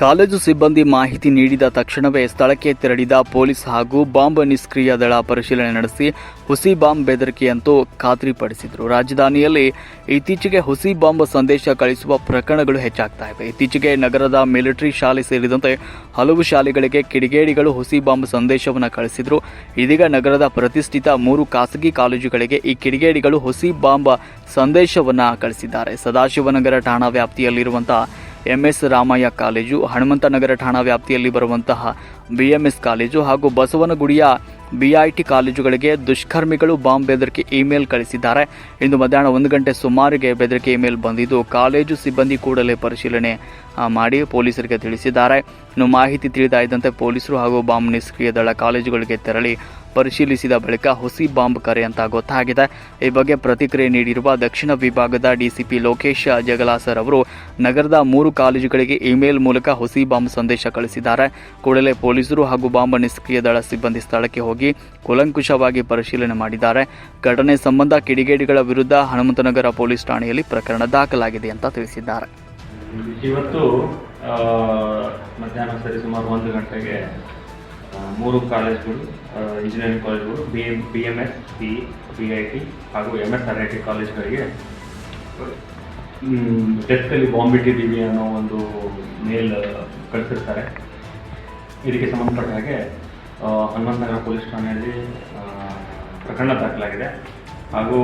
College ಸಿಬ್ಬಂದಿ ಮಾಹಿತಿ ನೀಡಿದ ತಕ್ಷಣವೇ ಸ್ಥಳಕ್ಕೆ ತೆರಳಿದ ಪೊಲೀಸ್ ಹಾಗೂ ಬಾಂಬ್ ನಿಷ್ಕ್ರಿಯ ದಳ ಪರಿಶೀಲನೆ ನಡೆಸಿ ಹುಸಿ ಬಾಂಬ್ ಬೆದರಿಕೆಯಂತೂ ಖಾತ್ರಿಪಡಿಸಿದರು. ರಾಜಧಾನಿಯಲ್ಲಿ ಇತ್ತೀಚೆಗೆ ಹುಸಿ ಬಾಂಬ್ ಸಂದೇಶ ಕಳಿಸುವ ಪ್ರಕರಣಗಳು ಹೆಚ್ಚಾಗ್ತಾ ಇವೆ ಇತ್ತೀಚೆಗೆ ನಗರದ ಮಿಲಿಟರಿ ಶಾಲೆ ಸೇರಿದಂತೆ ಹಲವು ಶಾಲೆಗಳಿಗೆ ಕಿಡಿಗೇಡಿಗಳು ಹುಸಿ ಬಾಂಬ್ ಸಂದೇಶವನ್ನು ಕಳಿಸಿದ್ರು. ಇದೀಗ ನಗರದ ಪ್ರತಿಷ್ಠಿತ ಮೂರು ಖಾಸಗಿ ಕಾಲೇಜುಗಳಿಗೆ ಈ ಕಿಡಿಗೇಡಿಗಳು ಹುಸಿ ಬಾಂಬ್ ಸಂದೇಶವನ್ನು ಕಳಿಸಿದ್ದಾರೆ. ಸದಾಶಿವನಗರ ಠಾಣಾ ವ್ಯಾಪ್ತಿಯಲ್ಲಿರುವಂತಹ ಎಂಎಸ್ ರಾಮಯ್ಯ ಕಾಲೇಜು, ಹನುಮಂತನಗರ ಠಾಣಾ ವ್ಯಾಪ್ತಿಯಲ್ಲಿ ಬರುವಂತಹ ಬಿಎಂಎಸ್ ಕಾಲೇಜು ಹಾಗೂ ಬಸವನಗುಡಿಯ ಬಿಐಟಿ ಕಾಲೇಜುಗಳಿಗೆ ದುಷ್ಕರ್ಮಿಗಳು ಬಾಂಬ್ ಬೆದರಿಕೆ ಇಮೇಲ್ ಕಳಿಸಿದ್ದಾರೆ. ಇಂದು ಮಧ್ಯಾಹ್ನ ಒಂದು ಗಂಟೆ ಸುಮಾರಿಗೆ ಬೆದರಿಕೆ ಇಮೇಲ್ ಬಂದಿದ್ದು, ಕಾಲೇಜು ಸಿಬ್ಬಂದಿ ಕೂಡಲೇ ಪರಿಶೀಲನೆ ಮಾಡಿ ಪೊಲೀಸರಿಗೆ ತಿಳಿಸಿದ್ದಾರೆ. ಇನ್ನು ಮಾಹಿತಿ ತಿಳಿದ ಇದ್ದಂತೆ ಪೊಲೀಸರು ಹಾಗೂ ಬಾಂಬ್ ನಿಷ್ಕ್ರಿಯ ದಳ ಕಾಲೇಜುಗಳಿಗೆ ತೆರಳಿ ಪರಿಶೀಲಿಸಿದ ಬಳಿಕ ಹುಸಿ ಬಾಂಬ್ ಕರೆ ಅಂತ ಗೊತ್ತಾಗಿದೆ. ಈ ಬಗ್ಗೆ ಪ್ರತಿಕ್ರಿಯೆ ನೀಡಿರುವ ದಕ್ಷಿಣ ವಿಭಾಗದ ಡಿಸಿಪಿ ಲೋಕೇಶ್ ಜಗಲಾಸರ್ ಅವರು ನಗರದ ಮೂರು ಕಾಲೇಜುಗಳಿಗೆ ಇಮೇಲ್ ಮೂಲಕ ಹುಸಿ ಬಾಂಬ್ ಸಂದೇಶ ಕಳಿಸಿದ್ದಾರೆ. ಕೂಡಲೇ ಪೊಲೀಸರು ಹಾಗೂ ಬಾಂಬ್ ನಿಷ್ಕ್ರಿಯ ದಳ ಸಿಬ್ಬಂದಿ ಸ್ಥಳಕ್ಕೆ ಹೋಗಿ ಕೂಲಂಕುಷವಾಗಿ ಪರಿಶೀಲನೆ ಮಾಡಿದ್ದಾರೆ. ಘಟನೆ ಸಂಬಂಧ ಕಿಡಿಗೇಡಿಗಳ ವಿರುದ್ಧ ಹನುಮಂತನಗರ ಪೊಲೀಸ್ ಠಾಣೆಯಲ್ಲಿ ಪ್ರಕರಣ ದಾಖಲಾಗಿದೆ ಅಂತ ತಿಳಿಸಿದ್ದಾರೆ. ಇವತ್ತು ಮಧ್ಯಾಹ್ನ ಸರಿ ಸುಮಾರು ಒಂದು ಗಂಟೆಗೆ ಮೂರು ಕಾಲೇಜ್ಗಳು engineering ಕಾಲೇಜ್ಗಳು B M B M S B B I T ಹಾಗೂ M S R I T ಕಾಲೇಜ್ಗಳಿಗೆ ಡೆಸ್ಕಲ್ಲಿ ಬಾಂಬಿಟ್ಟಿದ್ದೀವಿ ಅನ್ನೋ ಒಂದು ಮೇಲ್ ಕಳಿಸಿರ್ತಾರೆ. ಇದಕ್ಕೆ ಸಂಬಂಧಪಟ್ಟ ಹಾಗೆ ಹನುಮಂತ ನಗರ ಪೊಲೀಸ್ ಠಾಣೆಯಲ್ಲಿ ಪ್ರಕರಣ ದಾಖಲಾಗಿದೆ. ಹಾಗೂ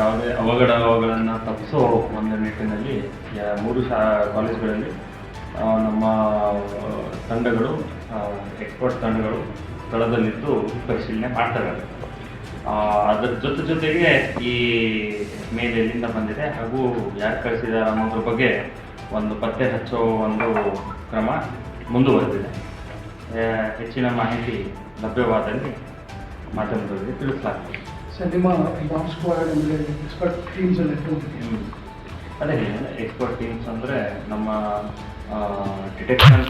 ಯಾವುದೇ ಅವಘಡಗಳನ್ನು ತಪ್ಪಿಸೋ ಒಂದು ನಿಟ್ಟಿನಲ್ಲಿ ಮೂರು ಶಾ, ಕಾಲೇಜ್ಗಳಲ್ಲಿ ನಮ್ಮ ತಂಡಗಳು ಎಕ್ಸ್ಪರ್ಟ್ ತಂಡಗಳು ಸ್ಥಳದಲ್ಲಿದ್ದು ಪರಿಶೀಲನೆ ಮಾಡ್ತವೆ ಅದರ ಜೊತೆ ಜೊತೆಗೆ ಈ ಮೇಲೆ ಎಲ್ಲಿಂದ ಬಂದಿದೆ ಹಾಗೂ ಯಾರು ಕಳಿಸಿದ್ದಾರೆ ಅನ್ನೋದ್ರ ಬಗ್ಗೆ ಒಂದು ಪತ್ತೆ ಹಚ್ಚೋ ಒಂದು ಕ್ರಮ ಮುಂದುವರೆದಿದೆ. ಹೆಚ್ಚಿನ ಮಾಹಿತಿ ಲಭ್ಯವಾದಲ್ಲಿ ಮಾಧ್ಯಮದವರಿಗೆ ತಿಳಿಸಲಾಗುತ್ತದೆ. ಸರ್ ನಿಮ್ಮ ಬಾಂಬ್ ಸ್ಕ್ವಾಡ್ ಅಂದರೆ ಎಕ್ಸ್ಪರ್ಟ್ ಟೀಮ್ಸ್ ಎಲ್ಲ ಅದೇ ಎಕ್ಸ್ಪರ್ಟ್ ಟೀಮ್ಸ್ ಅಂದರೆ ನಮ್ಮ ಡಿಟೆಕ್ಷನ್